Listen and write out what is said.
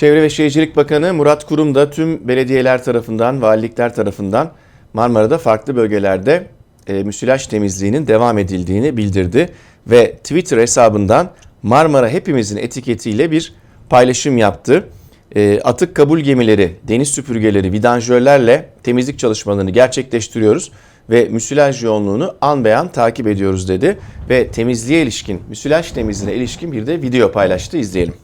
Çevre ve Şehircilik Bakanı Murat Kurum da tüm belediyeler tarafından, valilikler tarafından Marmara'da farklı bölgelerde e, müsilaj temizliğinin devam edildiğini bildirdi. Ve Twitter hesabından Marmara Hepimizin etiketiyle bir paylaşım yaptı. E, atık kabul gemileri, deniz süpürgeleri, vidanjörlerle temizlik çalışmalarını gerçekleştiriyoruz ve müsilaj yoğunluğunu an beyan takip ediyoruz dedi. Ve temizliğe ilişkin, müsilaj temizliğine ilişkin bir de video paylaştı izleyelim.